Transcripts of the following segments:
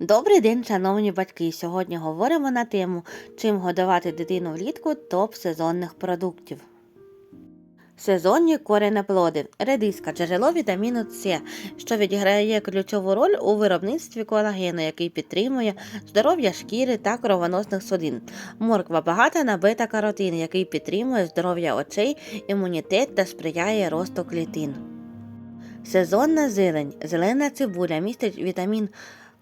Добрий день, шановні батьки! Сьогодні говоримо на тему, чим годувати дитину влітку топ сезонних продуктів. Сезонні коренеплоди, редиска, джерело вітаміну С, що відіграє ключову роль у виробництві колагену, який підтримує здоров'я шкіри та кровоносних судин. Морква багата на бета-каротин, який підтримує здоров'я очей, імунітет та сприяє росту клітин. Сезонна зелень. Зелена цибуля містить вітамін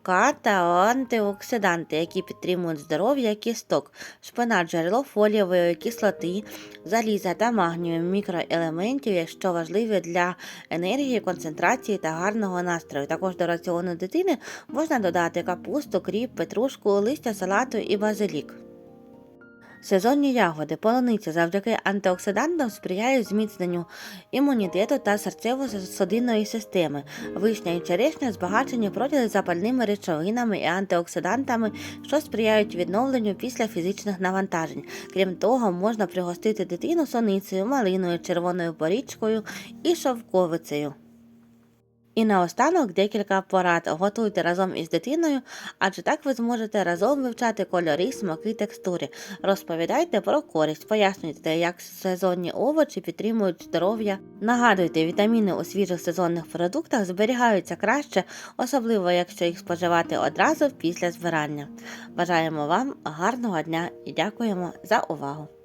К та антиоксиданти, які підтримують здоров'я кісток, шпинат, джерело фолієвої кислоти, заліза та магнію, мікроелементів, що важливі для енергії, концентрації та гарного настрою. Також до раціону дитини можна додати капусту, кріп, петрушку, листя салату і базилік. Сезонні ягоди, полуниця завдяки антиоксидантам сприяють зміцненню імунітету та серцево-судинної системи. Вишня і черешня збагачені протизапальними речовинами і антиоксидантами, що сприяють відновленню після фізичних навантажень. Крім того, можна пригостити дитину соницею, малиною, червоною порічкою і шовковицею. І наостанок декілька порад. Готуйте разом із дитиною, адже так ви зможете разом вивчати кольори, смаки, текстури. Розповідайте про користь, пояснюйте, як сезонні овочі підтримують здоров'я. Нагадуйте, вітаміни у свіжих сезонних продуктах зберігаються краще, особливо якщо їх споживати одразу після збирання. Бажаємо вам гарного дня і дякуємо за увагу!